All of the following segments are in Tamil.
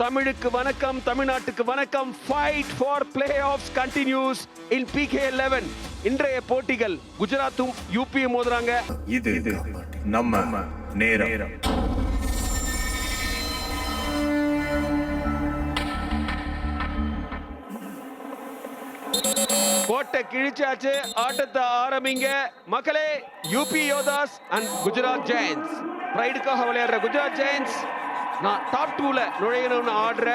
தமிழுக்கு வணக்கம் தமிழ்நாட்டுக்கு வணக்கம். Fight for playoffs continues in PK eleven இன்றைய போட்டிகள் குஜராத்தும் யூபியும் மோதுறாங்க. இது இது நம்ம நேரம். கோட்டை கிழிச்சாச்சு. ஆட்டத்தை ஆரம்பிங்க. மக்களே UP Yoddhas and Gujarat Giants ப்ரைடுக்காக விளையாடுற குஜராத் ஜெயின்ஸ் நான் டாப் டூல நுழையணும்னு ஆடுற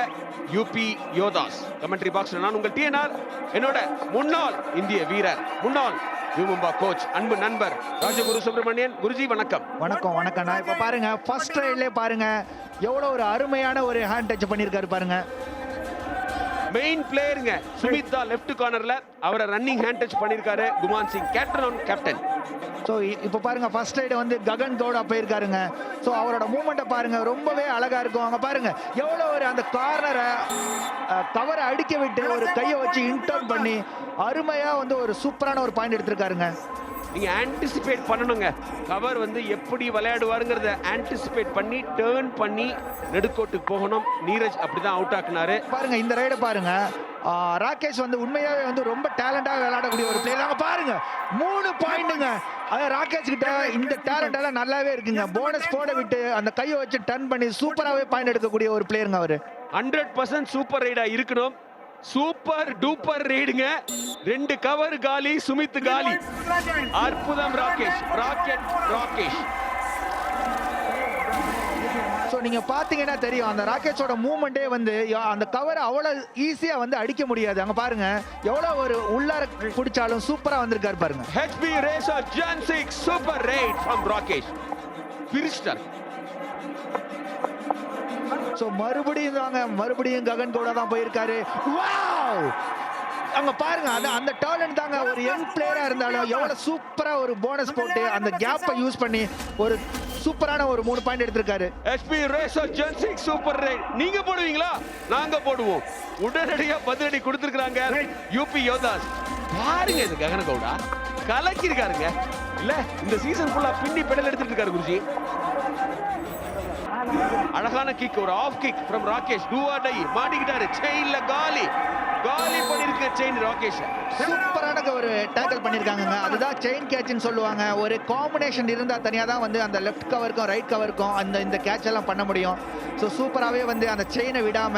யூபி யோதாஸ் கமெண்ட்ரி பாக்ஸ்ல நான் உங்கள் டிஎன்ஆர் என்னோட முன்னாள் இந்திய வீரர் முன்னாள் யூமும்பா கோச் அன்பு நண்பர் ராஜகுரு சுப்பிரமணியன். குருஜி வணக்கம். வணக்கம் வணக்கம் நான் இப்போ பாருங்க ஃபர்ஸ்ட் ரைட்லேயே பாருங்க. எவ்வளோ ஒரு அருமையான ஒரு ஹேண்ட் டச் பண்ணியிருக்காரு பாருங்க. மெயின் பிளேயருங்க சுமித்தா லெஃப்ட் கார்னர்ல அவரை ரன்னிங் ஹேண்ட் டச் பண்ணிருக்காரு. Guman Singh captain on captain so இப்போ பாருங்க ஃபர்ஸ்ட் ரைடு வந்து ககன் கவுடா போயிருக்காருங்க. ஸோ அவரோட மூமெண்ட்டை பாருங்க ரொம்பவே அழகா இருக்கும். அங்க பாருங்க எவ்வளோ ஒரு அந்த கார்னரை கவரை அடிக்க விட்டு ஒரு கையை வச்சு இன்டர்ன் பண்ணி அருமையா வந்து ஒரு சூப்பரான ஒரு பாயிண்ட் எடுத்திருக்காருங்க. நீங்க ஆன்டிசிபேட் பண்ணணுங்க. கவர் வந்து எப்படி விளையாடுவாருங்கிறத ஆன்டிசிபேட் பண்ணி டேர்ன் பண்ணி நெடுக்கோட்டுக்கு போகணும். நீரஜ் அப்படிதான் அவுட் ஆக்குனாரு. பாருங்க இந்த ரைடை பாருங்க. ராகேஷ் வந்து உண்மையாவே வந்து ரொம்ப டேலண்டாக விளையாடக்கூடிய ஒரு பிளேயர் அங்க பாருங்க மூணு பாயிண்ட்டுங்க அதாவது ராகேஷ் கிட்ட இந்த டேலண்ட் எல்லாம் நல்லாவே இருக்குங்க. போனஸ் போட விட்டு அந்த கையை வச்சு டர்ன் பண்ணி சூப்பராகவே பாயிண்ட் எடுக்கக்கூடிய ஒரு பிளேயருங்க அவரு. ஹண்ட்ரட் பர்சன்ட் சூப்பர் ரைடா இருக்கணும். சூப்பர் டூப்பர் ரைடுங்க. ரெண்டு கவர் காலி சுமித் காலி. அற்புதம் ராகேஷ். ராக்கெட் ராகேஷ். ஸோ நீங்க பாத்தீங்கன்னா தெரியும் அந்த ராகேஷோட மூவ்மெண்ட்டே வந்து அந்த கவரை அவ்வளோ ஈஸியா வந்து அடிக்க முடியாது. அங்க பாருங்க எவ்வளோ ஒரு உள்ளார பிடிச்சாலும் சூப்பரா வந்திருக்காரு பாருங்க. HP raider John six super raid from Rakesh பிரிஸ்டர் so மறுபடியும் தாங்க மறுபடியும் ககன் கவுடா தான் போயிருக்காரு. வாவ் அங்க பாருங்க அந்த அந்த டேலண்ட் தாங்க. ஒரு யங் பிளேயரா இருந்தாலும் எவ்வளவு சூப்பரா ஒரு போனஸ் போட்டு அந்த கேப்பை யூஸ் பண்ணி ஒரு சூப்பரான ஒரு மூணு பாயிண்ட் எடுத்திருக்காரு. SP raider John six super raid நீங்க போடுவீங்களா? நாங்க போடுவோம். உடனடியா பதிலடி கொடுத்திருக்காங்க யூபி யோதாஸ் பாருங்க இது ககன கவுடா. கலக்கி இருக்காருங்க இல்ல இந்த சீசன் ஃபுல்லா பின்னி பெடல் எடுத்துட்டு இருக்காரு குருஜி. அழகான கிக் ஒரு off kick from Rakesh two R tie மாட்டிக்கிட்டாரு. செயின்ல காலி. காலி பண்ணிருக்க செயின் ராகேஷ். சூப்பரான ஒரு டேக்கிள் பண்ணிருக்காங்கங்க. அதுதான் செயின் கேட்ச்னு சொல்லுவாங்க. ஒரு காம்பினேஷன் இருந்தா தனியா தான் வந்து அந்த லெஃப்ட் கவருக்கும் ரைட் கவருக்கும் அந்த இந்த கேட்ச் எல்லாம் பண்ண முடியும். ஸோ சூப்பராகவே வந்து அந்த செயினை விடாம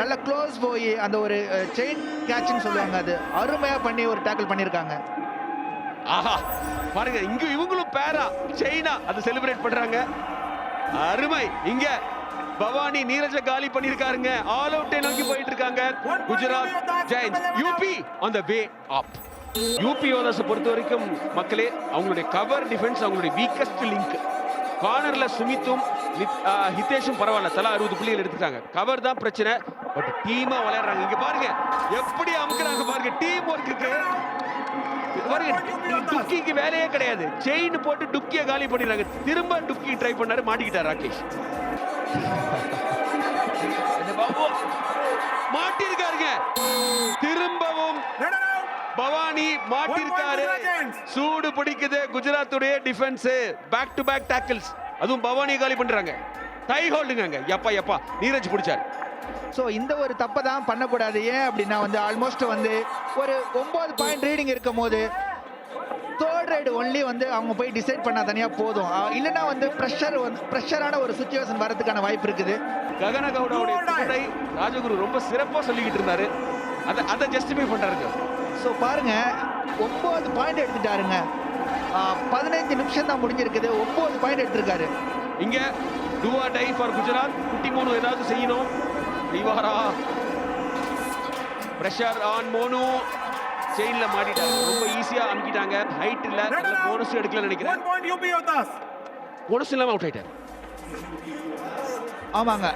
நல்ல க்ளோஸ் போய் அந்த ஒரு செயின் கேட்ச்னு சொல்லுவாங்க அது. அருமையா பண்ணி ஒரு டேக்கிள் பண்ணியிருக்காங்க ஆஹா. பாருங்க இங்க இவங்களும் பேரா செயினா அது செலிப்ரேட் பண்றாங்க. அருமை. இங்க பவானி நீரஜ காலி பண்ணிருக்காருங்க ஆல் அவுட்டை நோக்கி போயிட்டு இருக்காங்க Gujarat Giants UP on the way up UP ஓலர்ஸ் பொறுத்த வரைக்கும் மக்களே அவங்களுடைய கவர் டிஃபென்ஸ் அவங்களுடைய வீக்கஸ்ட் லிங்க் கார்னர்ல சுமித்தும் ஹிதேஷும் பரவாயில்ல. தலா அறுபது புள்ளிகள் எடுத்துட்டாங்க. கவர் தான் பிரச்சனை பட் டீமா விளையாடுறாங்க. இங்க பாருங்க. எப்படி அமுக்குறாங்க பாருங்க. டீம் ஒர்க்குக்கு பாருங்க டுக்கிக்கு வேலையே கிடையாது. செயின் போட்டு டுக்கிய காலி பண்ணிடுறாங்க. திரும்ப டுக்கி ட்ரை பண்ணாரு மாட்டிக்கிட்டார் ராகேஷ். மாட்டிருக்காருங்க. திரும்பவும் பவானி மாட்டிருக்காரு. சூடு பிடிக்குது குஜராத்துடைய defence back to back tackles அதுவும் பவானி காலி பண்றாங்க. டை ஹோல்டுங்க எப்பா எப்பா நீரஜ் பிடிச்சார். ஸோ இந்த ஒரு தப்பை தான் பண்ணக்கூடாது. ஏன் அப்படின்னா வந்து ஆல்மோஸ்ட் வந்து ஒரு ஒன்பது பாயிண்ட் ரீடிங் இருக்கும் போது தேர்ட் ரைடு ஒன்லி வந்து அவங்க போய் டிசைட் பண்ணா தனியா போதும். இல்லைன்னா வந்து ப்ரெஷர் வந்து ப்ரெஷரான ஒரு சுச்சுவேஷன் வரதுக்கான வாய்ப்பு இருக்குது. ககன கவுடாவுடைய ராஜகுரு ரொம்ப சிறப்பா சொல்லிக்கிட்டு இருந்தாரு. அதை அதை ஜஸ்டிஃபை பண்றாருங்க. ஸோ பாருங்க ஒன்பது பாயிண்ட் எடுத்துட்டாருங்க. பதினைஞ்சு நிமிஷம் தான் முடிஞ்சிருக்குது. ஒன்பது பாயிண்ட் எடுத்திருக்காரு. இங்க டூவா டை ஃபார் குஜராத். குட்டி மோனு ஏதாவது செய்யணும். செய்வாரா பிரஷர் ஆன் மோனு. செயின்ல மாட்டிட்டாங்க ரொம்ப ஈஸியா அமுக்கிட்டாங்க. ஹைட் இல்ல. போனஸ் எடுக்கல நினைக்கிறேன். போனஸ் இல்லாம அவுட் ஆயிட்டாரு. ஆமாங்க.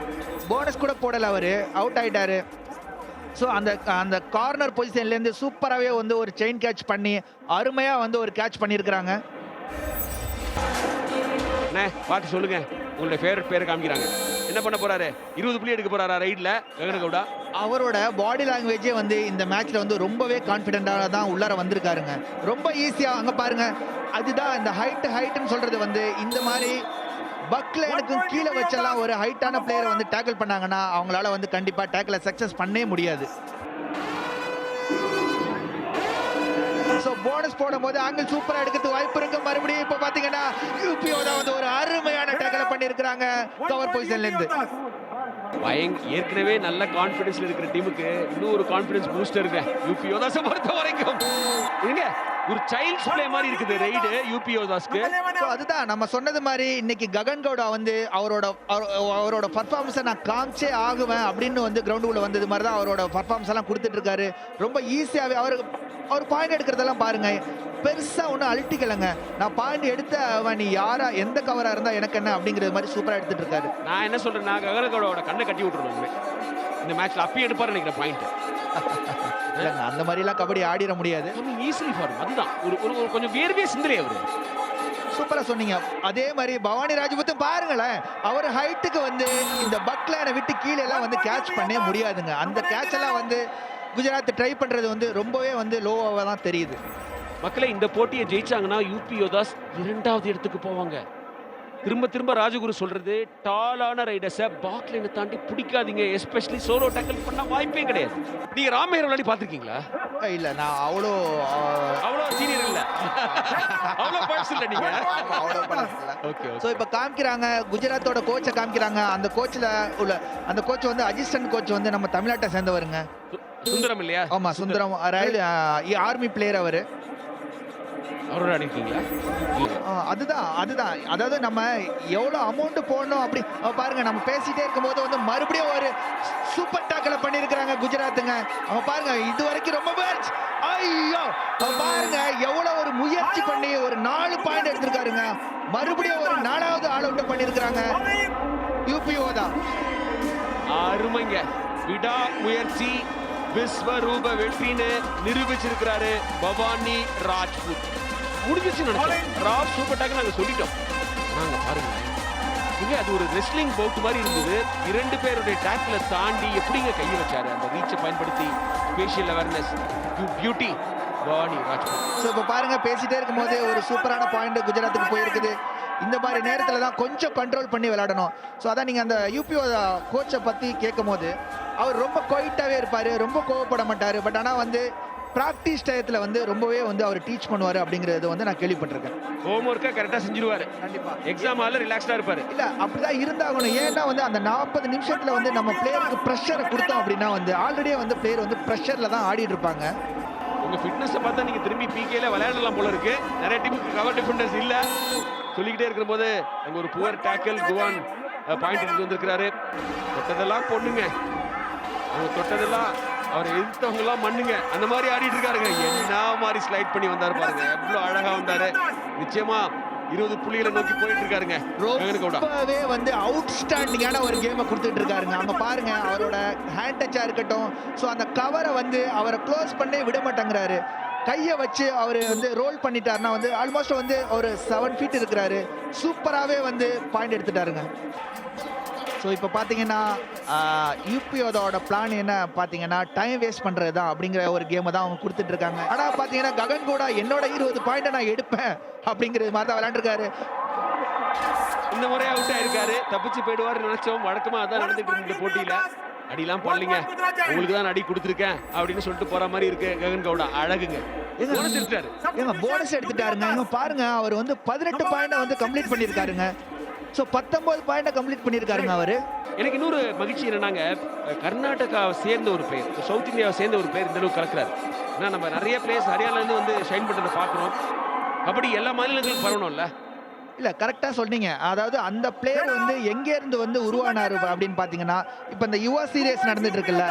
போனஸ் கூட போடல அவரு. அவுட் ஆயிட்டாரு. ஸோ அந்த அந்த கார்னர் பொசிஷன்லேருந்து சூப்பராகவே வந்து ஒரு செயின் கேட்ச் பண்ணி அருமையாக வந்து ஒரு கேட்ச் பண்ணியிருக்கிறாங்க அண்ணே பாட்டு சொல்லுங்க. உங்களுடைய ஃபேவரட் பேரை காமிக்கிறாங்க. என்ன பண்ண போறாரு? இருபது புள்ளி எடுக்க போறாரா ரைட்ல ககன கவுடா? அவரோட பாடி லாங்குவேஜே வந்து இந்த மேட்ச்ல வந்து ரொம்பவே கான்ஃபிடென்ட்டாக தான் உள்ளார வந்திருக்காருங்க. ரொம்ப ஈஸியாக அங்கே பாருங்க. அதுதான் இந்த ஹைட் ஹைட்னு சொல்றது வந்து இந்த மாதிரி பக்லேனுக்கும் கீழே வச்செல்லாம் ஒரு ஹைட்டான பிளேயரை வந்து டேக்கிள் பண்ணாங்கன்னா அவங்களால வந்து கண்டிப்பா டேக்கிளை சக்சஸ் பண்ணவே முடியாது. ஸோ போனஸ் போடும்போது ஆங்கிள் சூப்பரா எடுக்கிறதுக்கு வாய்ப்பு இருக்கு. மறுபடியும் இப்போ பாத்தீங்கன்னா யூபிஓ தான் வந்து ஒரு அருமையான டேக்கிள் பண்ணியிருக்கிறாங்க. கவர் பொசிஷன்ல இருந்து. பயங் ஏற்கனவே நல்ல கான்ஃபிடன்ஸ்ல இருக்கிற டீமுக்கு இன்னும் ஒரு கான்ஃபிடன்ஸ் பூஸ்டர் இருக்கு. யூபி யோதாஸை பொறுத்த வரைக்கும். எங்க ஒரு சைல்ட்ஸ் பிளே மாதிரி இருக்குது ரைடு யூபி யோதாஸ்க்கு அதுதான் நம்ம சொன்னது மாதிரி இன்னைக்கு ககன் கவுடா வந்து அவரோட அவர்- அவரோட பர்ஃபார்மன்ஸை நான் காமிச்சே ஆகுவேன் அப்படின்னு வந்து கிரவுண்டுக்குள்ள வந்தது மாதிரி தான் அவரோட பர்ஃபார்மன்ஸ் எல்லாம் கொடுத்துட்டு இருக்காரு. ரொம்ப ஈஸியாவே அவர் அவர் பாயிண்ட் எடுக்கிறதெல்லாம் பாருங்க. பெருசா ஒன்றும் அழட்டிக்கலைங்க நான் பாயிண்ட் எடுத்த அவன் நீ யாரா? எந்த கவரா இருந்தா எனக்கு என்ன? அப்படிங்கிறது மாதிரி சூப்பரா எடுத்துட்டு இருக்காரு. நான் என்ன சொல்றேன்னா ககனகோட கண்ணை கட்டி விட்டுருணும் இனிமே. இந்த மேட்ச்ல அப்பயே எடுப்பாரு நினைக்கிறேன் பாயிண்ட் இல்லைங்க அந்த மாதிரி எல்லாம் கபடி ஆடிட முடியாது. ஈஸிலி ஃபார் அதுதான். ஒரு ஒரு கொஞ்சம் வேர்வே சிந்தலை அவரு. சூப்பரா சொன்னீங்க. அதே மாதிரி பவானி ராஜபுத்தும் பாருங்களேன் அவர் ஹைட்டுக்கு வந்து இந்த பக்லேனை விட்டு கீழே எல்லாம் வந்து கேட்ச் பண்ணவே முடியாதுங்க. அந்த கேட்ச் எல்லாம் வந்து குஜராத் ட்ரை பண்றது வந்து ரொம்பவே வந்து லோவாக தான் தெரியுது. மக்களே இந்த போட்டியை ஜெயிச்சாங்கன்னா யூபி யோதாஸ் இரண்டாவது இடத்துக்கு போவாங்க. திரும்ப திரும்ப ராஜகுரு சொல்றது டாலான ரைடர்ஸை பாக்லைனை தாண்டி பிடிக்காதீங்க. எஸ்பெஷலி சோலோ டேக்கிள் பண்ண வாய்ப்பே கிடையாது. நீங்க ராமேர் விளையாடி பார்த்திருக்கீங்களா? இல்ல நான் அவ்வளோ அவ்வளோ சீனியர் இல்ல. அவ்வளோ பர்ஸ் இல்ல நீங்க. அவ்வளோ பழக்கல ஓகே ஸோ இப்போ காமிக்கிறாங்க குஜராத்தோட கோச்சை காமிக்கிறாங்க. அந்த கோச்சில் உள்ள அந்த கோச் வந்து அசிஸ்டன்ட் கோச் வந்து நம்ம தமிழ்நாட்டை சேர்ந்தவருங்க. சுந்தரம் இல்லையா? ஆமா சுந்தரம். ரயில் ஆர்மி பிளேயர் அவரு. அவரோட அடிக்கீங்களா ஆ, அதுதான் அதுதான். அதாவது நம்ம எவ்வளோ அமௌண்ட் போடணும் அப்படி பாருங்க நம்ம பேசிட்டே இருக்கும்போது வந்து மறுபடியும் ஒரு சூப்பர் டாக்கல பண்ணியிருக்கிறாங்க குஜராத்துங்க. அவங்க பாருங்க இது வரைக்கும் ரொம்ப முயற்சி ஐயோ! பாருங்க எவ்வளோ ஒரு முயற்சி பண்ணி ஒரு நாலு பாயிண்ட் எடுத்திருக்காருங்க. மறுபடியும் ஒரு நாலாவது ஆல் அவுட் பண்ணியிருக்கிறாங்க யூபிஓ தான். அருமைங்க. விடா முயற்சி விஸ்வரூப வெற்றின்னு நிரூபிச்சிருக்கிறாரு பவானி ராஜ்புத். முடிஞ்சிச்சு நினைச்சோம் ராவ் சூப்பர் டாக் நாங்க சொல்லிட்டோம். நாங்க பாருங்க. இங்க அது ஒரு ரெஸ்லிங் பவுட் மாதிரி இருந்தது. இரண்டு பேருடைய டேக்ல தாண்டி எப்படிங்க கையை வச்சாரு? அந்த ரீச்சை பயன்படுத்தி facial awareness beauty Bhavani Rajput. So இப்போ பாருங்க பேசிட்டே இருக்கும்போது ஒரு சூப்பரான பாயிண்ட் குஜராத்துக்கு போயிருக்குது. இந்த மாதிரி நேரத்தில் தான் கொஞ்சம் கண்ட்ரோல் பண்ணி விளையாடணும். ஸோ அதான் நீங்கள் அந்த யூபிஓ கோச்சை பற்றி கேட்கும் போது அவர் ரொம்ப கொயிட்டாகவே இருப்பார் ரொம்ப கோவப்பட மாட்டார். பட் ஆனால் வந்து ப்ராக்டிஸ் டயத்தில் வந்து ரொம்பவே வந்து அவர் டீச் பண்ணுவார் அப்படிங்கிறது வந்து நான் கேள்விப்பட்டிருக்கேன். ஹோம் ஒர்க்கை கரெக்டாக செஞ்சிருவாரு. கண்டிப்பாக எக்ஸாம் ஹாலில் ரிலாக்ஸ்டாக இருப்பாரு. இல்ல அப்படிதான் இருந்தாகணும். ஏன்னா வந்து அந்த நாற்பது நிமிஷத்துல வந்து நம்ம பிளேயருக்கு ப்ரெஷரை கொடுத்தோம் அப்படின்னா வந்து ஆல்ரெடியே வந்து பிளேயர் வந்து ப்ரெஷர்ல தான் ஆடிட்டு இருப்பாங்க. உங்க ஃபிட்னஸை பார்த்தா நீங்க திரும்பி பிகேல விளையாடலாம் போல இருக்கு. நிறைய டீமுக்கு கவர் டிஃபெண்டர்ஸ் இல்ல. சொல்லிக்கிட்டே இருக்கிற போது அங்க ஒரு புவர் டேக்கல் குவான் பாயிண்ட் எடுத்து வந்திருக்கிறாரு. தொட்டதெல்லாம் பொண்ணுங்க. அவங்க தொட்டதெல்லாம் அவரை எதிர்த்தவங்க எல்லாம் மண்ணுங்க. அந்த மாதிரி ஆடிட்டு இருக்காருங்க. என்ன மாதிரி ஸ்லைட் பண்ணி வந்தாரு பாருங்க. எவ்வளவு அழகா வந்தாரு. நிச்சயமா இருபது புள்ளிகளை நோக்கி போயிட்டு இருக்காருங்க. ரொம்பவே வந்து அவுட்ஸ்டாண்டிங்கான ஒரு கேமை கொடுத்துட்டு இருக்காருங்க. அங்க பாருங்க அவரோட ஹேண்ட் டச்சா இருக்கட்டும். ஸோ அந்த கவரை வந்து அவரை க்ளோஸ் பண்ணே விட மாட்டேங்கிறாரு. கையை வச்சு அவர் வந்து ரோல் பண்ணிட்டாருன்னா வந்து ஆல்மோஸ்ட் வந்து ஒரு செவன் ஃபீட் இருக்கிறாரு. சூப்பராகவே வந்து பாயிண்ட் எடுத்துட்டாருங்க. ஸோ இப்போ பார்த்தீங்கன்னா யூபிஓதோட பிளான் என்ன பார்த்தீங்கன்னா டைம் வேஸ்ட் பண்ணுறது தான் அப்படிங்கிற ஒரு கேமை தான் அவங்க கொடுத்துட்டு இருக்காங்க. ஆனால் பார்த்தீங்கன்னா ககன் கூட என்னோட இருபது பாயிண்ட்டை நான் எடுப்பேன் அப்படிங்கிறது மாதிரி தான் விளையாண்டுருக்காரு. இந்த முறை அவுட் ஆயிருக்காரு. தப்பிச்சு போயிடுவாரு நினைச்சோம். வழக்கமா அதான் நடந்துட்டு இருந்த போட்டியில. அடிலாம் பண்ணலீங்க. உங்களுக்கு தான் அடி கொடுத்துருக்கேன் அப்படின்னு சொல்லிட்டு போற மாதிரி இருக்கு ககன் கவுடா. அழகுங்க. போனஸ் எடுத்தாரு ஏங்க போனஸ் எடுத்துட்டாருங்க. இங்க பாருங்க அவர் வந்து பதினெட்டு பாயிண்ட வந்து கம்ப்ளீட் பண்ணியிருக்காருங்க. ஸோ பத்தொன்பது பாயிண்ட கம்ப்ளீட் பண்ணியிருக்காருங்க அவரு. எனக்கு இன்னொரு மகிழ்ச்சி என்னன்னாங்க கர்நாடகாவை சேர்ந்த ஒரு பிளேயர் சவுத் இந்தியாவை சேர்ந்த ஒரு பிளேயர் இந்த அளவுக்கு கலக்குறாரு. ஏன்னா நம்ம நிறைய பிளேயர்ஸ் ஹரியானாலேருந்து வந்து ஷைன் பண்ணுறதை பார்க்குறோம். கபடி எல்லா மாநிலங்களுக்கும் பரவணும்ல. இல்ல கரெக்டா சொன்னீங்க அதாவது அந்த பிளேயர் வந்து எங்க இருந்து வந்து உருவானாரு அப்படின்னு பாத்தீங்கன்னா இப்ப இந்த யுவா சீரியஸ் நடந்துட்டு இருக்குல்ல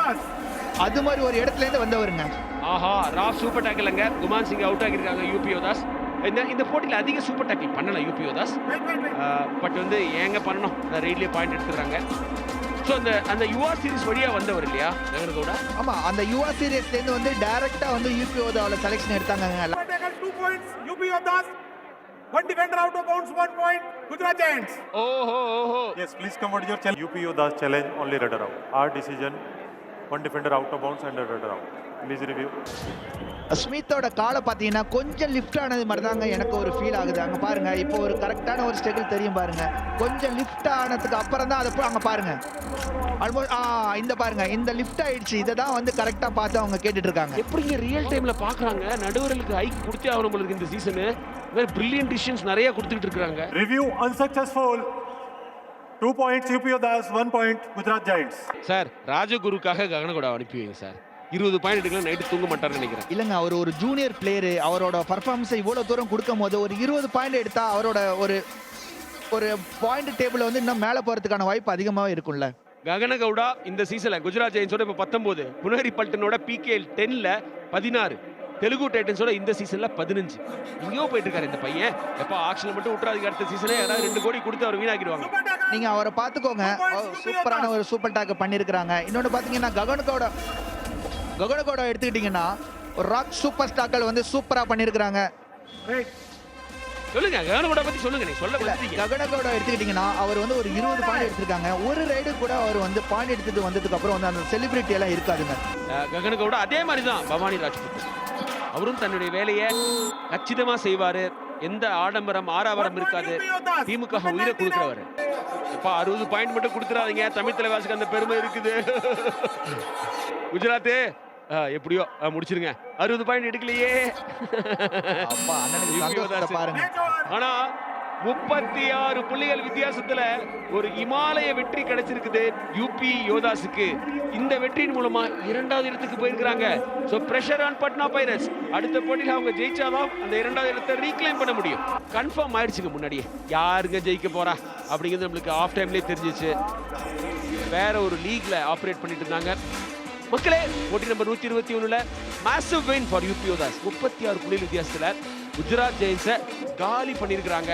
அது மாதிரி ஒரு இடத்துல இருந்து வந்தவருங்க. ஆஹா ராவ் சூப்பர் டேக்கிள்ங்க குமான் சிங் அவுட் ஆகியிருக்காங்க யூபி யோதாஸ் இந்த இந்த போட்டியில் அதிக சூப்பர் டேக்கிள் பண்ணல யூபி யோதாஸ் பட் வந்து ஏங்க பண்ணணும் இந்த ரெய்ட்லேயே பாயிண்ட் எடுத்துக்கிறாங்க ஸோ அந்த அந்த யுவா சீரிஸ் வழியாக வந்தவர் இல்லையா நகர் கவுடா ஆமா அந்த யுவா சீரியஸ்ல இருந்து வந்து டைரக்டா வந்து யூபிஓதாவில் செலெக்ஷன் எடுத்தாங்க two points, UP Yodas. One defender out of bounds, one point. Gujarat Giants. ஓஹோ ஓஹோ Yes, please come out your challenge. UP Yodas challenge only radar out. Our decision, one defender out of bounds and a radar out. Review. ஸ்மித்தோட காலை பார்த்தீங்கன்னா கொஞ்சம் லிஃப்ட் ஆனது மாதிரி தாங்க எனக்கு ஒரு ஃபீல் ஆகுது. அங்க பாருங்க இப்போ ஒரு கரெக்டான ஒரு ஸ்டெகிள் தெரியும் பாருங்க. கொஞ்சம் லிஃப்ட் ஆனதுக்கு அப்புறம் தான் அதை போய் அங்க பாருங்க. ஆல்மோஸ்ட் ஆ இந்த பாருங்க இந்த லிஃப்ட் ஆயிடுச்சு. இதை தான் வந்து கரெக்டா பார்த்து அவங்க கேட்டுட்டு இருக்காங்க எப்படிங்க ரியல் டைம்ல பாக்குறாங்க நடுவர்களுக்கு ஹைக் கொடுத்தே ஆகணும் இருக்கு இந்த சீசனு வேற பிரில்லியன்ட் டிசிஷன்ஸ் நிறைய கொடுத்துட்டு இருக்காங்க Review unsuccessful. Two points UP Das, one point Gujarat Giants. Sir ராஜகுருக்காக ககனகூடா அனுப்பி வைங்க சார். இருபது பாயிண்ட் எடுக்கலாம் நைட்டு தூங்க மாட்டாருன்னு நினைக்கிறேன். இல்லைங்க அவர் ஒரு ஜூனியர் பிளேயரு அவரோட பர்ஃபார்மன்ஸை இவ்வளோ தூரம் கொடுக்கும் போது ஒரு இருபது பாயிண்ட் எடுத்தா அவரோட ஒரு ஒரு பாயிண்ட் டேபிள் வந்து இன்னும் மேலே போகிறதுக்கான வாய்ப்பு அதிகமாகவே இருக்கும்ல. ககனகவுடா இந்த சீசன்ல குஜராத் ஜெயின்ஸோட இப்ப பத்தொன்பது புனேரி பல்டனோட பிகேஎல் டென்ல பதினாறு தெலுங்கு டைட்டன்ஸோட இந்த சீசன்ல பதினஞ்சு. எங்கேயோ போயிட்டு இருக்காரு இந்த பையன். எப்ப ஆக்ஷன்ல மட்டும் விட்டுறாதுக்கு அடுத்த சீசனே யாராவது ரெண்டு கோடி கொடுத்து அவர் வீணாக்கிடுவாங்க. நீங்கள் அவரை பார்த்துக்கோங்க. அவர் சூப்பரான ஒரு சூப்பர் டாக் பண்ணியிருக்கிறாங்க. இன்னொன்று பார்த்தீங்கன்னா ககனுக்கோட ககனுக்கோட எடுத்துக்கிட்டிங்கன்னா ராக் சூப்பர் ஸ்டாக்கள் வந்து சூப்பராக பண்ணியிருக்கிறாங்க. சொல்லுங்க ககனகூடா பத்தி சொல்லுங்க நீ சொல்ல ககனகோட எடுத்துக்கிட்டிங்கன்னா அவர் வந்து ஒரு இருபது பாயிண்ட் எடுத்திருக்காங்க. ஒரு ரைடு கூட அவர் வந்து பாயிண்ட் எடுத்துட்டு வந்ததுக்கு அப்புறம் வந்து அந்த செலிபிரிட்டி எல்லாம் இருக்காதுங்க. அஹ் ககனகவுடா அதே மாதிரி தான் பவானி ராஜ்புத் அவரும் தன்னுடைய வேலையை கச்சிதமா செய்வாரு. எந்த ஆடம்பரம் ஆறாவரம் இருக்காது. டீமுக்காக உயிரை கொடுக்குறவர். அப்பா அறுபது பாயிண்ட் மட்டும் கொடுத்துறாதீங்க. தமிழ் தலைவாசுக்கு அந்த பெருமை இருக்குது. குஜராத்து எப்படியோ முடிச்சிருங்க. அறுபது பாயிண்ட் எடுக்கலையே. ஆனா முப்பத்தி ஆறு புள்ளிகள் வித்தியாசத்துல ஒரு இமாலய வெற்றி கிடைச்சிருக்குது யூபி யோதாஸுக்கு. இந்த வெற்றியின் மூலமா இரண்டாவது இடத்துக்கு போயிருக்கிறாங்க. So pressure on Patna Pirates அடுத்த போட்டியில் அவங்க ஜெயிச்சாதான் அந்த இரண்டாவது இடத்தை ரீக்ளைம் பண்ண முடியும். கன்ஃபார்ம் ஆயிடுச்சுங்க முன்னாடியே. யாருங்க ஜெயிக்க போறா? அப்படிங்கிறது நம்மளுக்கு ஆஃப் டைம்லயே தெரிஞ்சிச்சு. வேற ஒரு லீக்ல ஆப்ரேட் பண்ணிட்டு இருந்தாங்க. மக்களே போட்டி நம்பர் நூத்தி இருபத்தி ஒண்ணுல massive vein for U P O Das முப்பத்தி ஆறு புள்ளி வித்தியாசத்துல குஜராத் ஜெயின்ஸை காலி பண்ணியிருக்கிறாங்க.